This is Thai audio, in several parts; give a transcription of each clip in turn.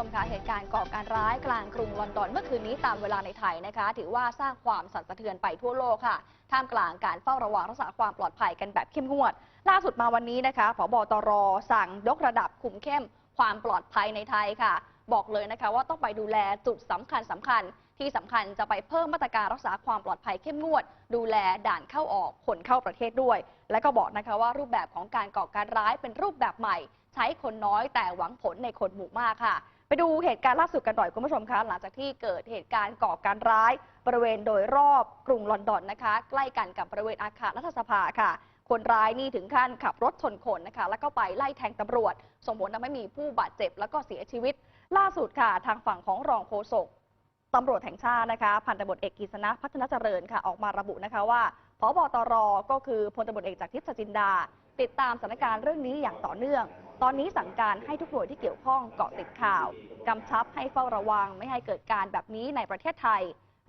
ชมคะเหตุการณ์ก่อการร้ายกลางกรุงลอนดอนเมื่อคืนนี้ตามเวลาในไทยนะคะ ถือว่าสร้างความสั่นสะเทือนไปทั่วโลกค่ะ ท่ามกลางการเฝ้าระวังรักษาความปลอดภัยกันแบบเข้มงวด ล่าสุดมาวันนี้นะคะผบตรสั่งยกระดับคุมเข้มความปลอดภัยในไทยค่ะ บอกเลยนะคะว่าต้องไปดูแลจุดสำคัญสำคัญที่สำคัญจะไปเพิ่มมาตรการรักษาความปลอดภัยเข้มงวด ดูแลด่านเข้าออกคนเข้าประเทศด้วย และก็บอกนะคะว่ารูปแบบของการก่อการร้ายเป็นรูปแบบใหม่ ใช้คนน้อยแต่หวังผลในคนหมู่มากค่ะ ไปดูเหตุการณ์ล่าสุดกันหน่อยคุณผู้ชมคะหลังจากที่เกิดเหตุการณ์ก่อการร้ายบริเวณโดยรอบกรุงลอนดอนนะคะ ใกล้กันกับบริเวณอาคารรัฐสภาค่ะ คนร้ายนี่ถึงขั้นขับรถชนคนนะคะ แล้วก็ไปไล่แทงตำรวจ ส่งผลทำให้มีผู้บาดเจ็บ แล้วก็เสียชีวิต ล่าสุดค่ะ ทางฝั่งของรองโฆษกตำรวจแห่งชาตินะคะพันตำรวจเอกกฤษณะพัฒนาเจริญค่ะออกมาระบุนะคะว่าพบตรก็คือพลตำรวจเอกจากทิพย์จินดา ติดตามสถานการณ์เรื่องนี้อย่างต่อเนื่อง ตอนนี้สั่งการให้ทุกหน่วยที่เกี่ยวข้องเกาะติดข่าวกำชับให้เฝ้าระวัง ไม่ให้เกิดการแบบนี้ในประเทศไทย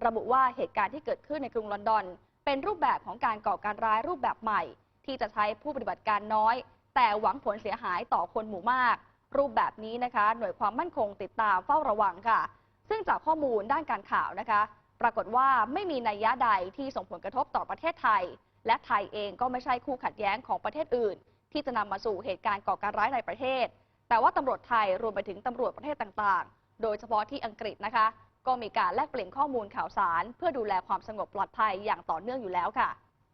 ระบุว่าเหตุการณ์ที่เกิดขึ้นในกรุงลอนดอน เป็นรูปแบบของการก่อการร้ายรูปแบบใหม่ ที่จะใช้ผู้ปฏิบัติการน้อย แต่หวังผลเสียหายต่อคนหมู่มาก รูปแบบนี้นะคะ หน่วยความมั่นคงติดตามเฝ้าระวังค่ะ ซึ่งจากข้อมูลด้านการข่าวนะคะ ปรากฏว่าไม่มีนัยยะใดที่ส่งผลกระทบต่อประเทศไทย และไทยเองก็ไม่ใช่คู่ขัดแย้งของประเทศอื่น ที่จะนำมาสู่เหตุการณ์ก่อการร้ายในประเทศ แต่ว่าตำรวจไทยรวมไปถึงตำรวจประเทศต่างๆ โดยเฉพาะที่อังกฤษนะคะ ก็มีการแลกเปลี่ยนข้อมูลข่าวสาร เพื่อดูแลความสงบปลอดภัยอย่างต่อเนื่องอยู่แล้วค่ะ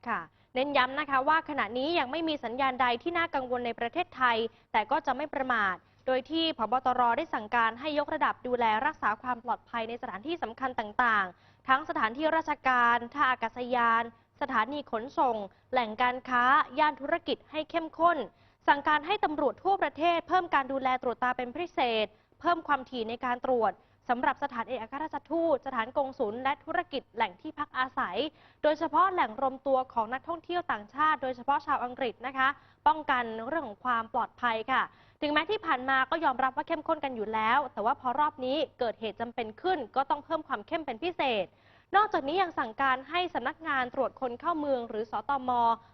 ค่ะเน้นย้ำนะคะว่าขณะนี้ยังไม่มีสัญญาณใดที่น่ากังวลในประเทศไทย แต่ก็จะไม่ประมาท โดยที่พบตรได้สั่งการให้ยกระดับดูแลรักษาความปลอดภัยในสถานที่สำคัญต่างๆ ทั้งสถานที่ราชการ ท่าอากาศยาน สถานีขนส่ง แหล่งการค้า ย่านธุรกิจให้เข้มข้น สั่งการให้ตำรวจทั่วประเทศ เพิ่มการดูแลตรวจตาเป็นพิเศษ เพิ่มความถี่ในการตรวจสำหรับสถานเอกอัครราชทูตสถานกงศุลและธุรกิจแหล่งที่พักอาศัย โดยเฉพาะแหล่งรวมตัวของนักท่องเที่ยวต่างชาติ โดยเฉพาะชาวอังกฤษนะคะ ป้องกันเรื่องของความปลอดภัยค่ะ ถึงแม้ที่ผ่านมาก็ยอมรับว่าเข้มข้นกันอยู่แล้ว แต่ว่าพอรอบนี้เกิดเหตุจำเป็นขึ้น ก็ต้องเพิ่มความเข้มเป็นพิเศษ นอกจากนี้ยังสั่งการให้สำนักงานตรวจคนเข้าเมืองหรือสอตม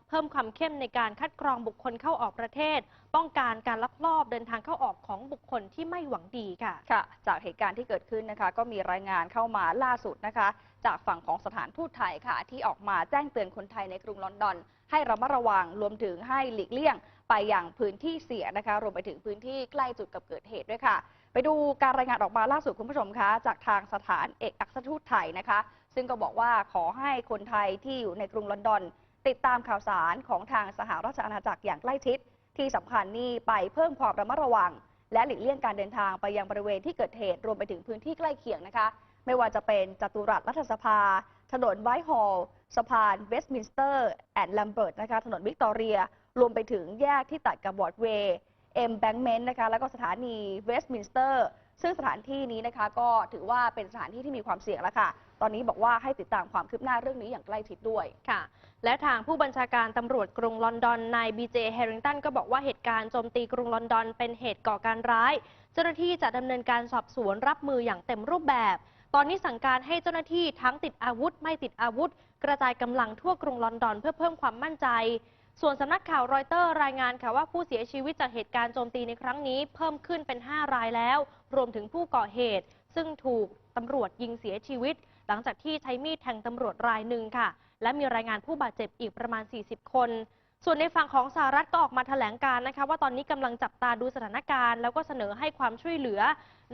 เพิ่มความเข้มในการคัดกรองบุคคลเข้าออกประเทศ ป้องกันการลักลอบเดินทางเข้าออกของบุคคลที่ไม่หวังดีค่ะค่ะ จากเหตุการณ์ที่เกิดขึ้นนะคะ ก็มีรายงานเข้ามาล่าสุดนะคะ จากฝั่งของสถานทูตไทยค่ะ ที่ออกมาแจ้งเตือนคนไทยในกรุงลอนดอน ให้ระมัดระวังรวมถึงให้หลีกเลี่ยง ไปอย่างพื้นที่เสี่ยงนะคะ รวมไปถึงพื้นที่ใกล้จุดกับเกิดเหตุด้วยค่ะ ไปดูการรายงานออกมาล่าสุดคุณผู้ชมคะจากทางสถานเอกอัครรทูตไทยนะคะ ซึ่งก็บอกว่าขอให้คนไทยที่อยู่ในกรุงลอนดอน ติดตามข่าวสารของทางสหราชอาณาจักรอย่างใกล้ชิด ที่สำคัญนี่ไปเพิ่มความระมัดระวัง และหลีกเลี่ยงการเดินทางไปยังบริเวณที่เกิดเหตุรวมไปถึงพื้นที่ใกล้เคียงนะคะ ไม่ว่าจะเป็นจัตุรัสรัฐสภา ถนนไวท์ฮอลล์สะพานเวสต์มินสเตอร์แอนด์ลัมเบิร์ตนะคะถนนวิกตอเรีย รวมไปถึงแยกที่ตัดกับบอร์ดเวย์เอ็มแบงเมนต์นะคะแล้วก็สถานีเวสต์มินสเตอร์ซึ่งสถานที่นี้นะคะก็ถือว่าเป็นสถานที่ที่มีความเสี่ยงแล้วค่ะตอนนี้บอกว่าให้ติดตามความคืบหน้าเรื่องนี้อย่างใกล้ชิดด้วย ค่ะ และทางผู้บัญชาการตำรวจกรุงลอนดอนนายบีเจแฮริงตันก็บอกว่าเหตุการณ์โจมตีกรุงลอนดอนเป็นเหตุก่อการร้าย เจ้าหน้าที่จะดำเนินการสอบสวนรับมืออย่างเต็มรูปแบบ ตอนนี้สั่งการให้เจ้าหน้าที่ทั้งติดอาวุธ ไม่ติดอาวุธ กระจายกำลังทั่วกรุงลอนดอนเพื่อเพิ่มความมั่นใจ ส่วนสำนักข่าวรอยเตอร์รายงานค่ะว่าผู้เสียชีวิตจากเหตุการณ์โจมตีในครั้งนี้ เพิ่มขึ้นเป็น 5 รายแล้ว รวมถึงผู้ก่อเหตุ ซึ่งถูกตำรวจยิงเสียชีวิต หลังจากที่ใช้มีดแทงตำรวจรายหนึ่งค่ะ และมีรายงานผู้บาดเจ็บอีกประมาณ 40 คน ส่วนในฝั่งของสหรัฐก็ออกมาแถลงการนะคะ ว่าตอนนี้กำลังจับตาดูสถานการณ์ แล้วก็เสนอให้ความช่วยเหลือ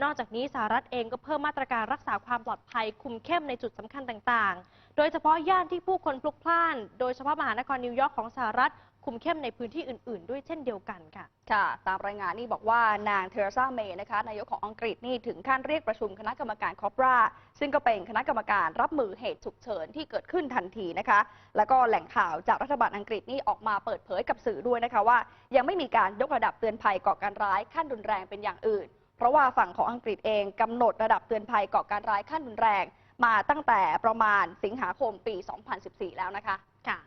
นอกจากนี้สหรัฐเองก็เพิ่มมาตรการรักษาความปลอดภัยคุมเข้มในจุดสำคัญต่างๆ โดยเฉพาะย่านที่ผู้คนพลุกพล่าน โดยเฉพาะมหานครนิวยอร์กของสหรัฐ คุมเข้มในพื้นที่อื่น ๆ ด้วยเช่นเดียวกันค่ะ ค่ะ ตามรายงานนี่บอกว่านางเทเรซาเมย์นะคะ นายกของอังกฤษนี่ถึงขั้นเรียกประชุมคณะกรรมการคอปรา ซึ่งก็เป็นคณะกรรมการรับมือเหตุฉุกเฉินที่เกิดขึ้นทันทีนะคะ แล้วก็แหล่งข่าวจากรัฐบาลอังกฤษนี่ออกมาเปิดเผยกับสื่อด้วยนะคะว่า ยังไม่มีการยกระดับเตือนภัยก่อการร้ายขั้นรุนแรงเป็นอย่างอื่น เพราะว่าฝั่งของอังกฤษเองกำหนดระดับเตือนภัยก่อการร้ายขั้นรุนแรง มาตั้งแต่ประมาณสิงหาคมปี 2014 แล้วนะคะ ค่ะ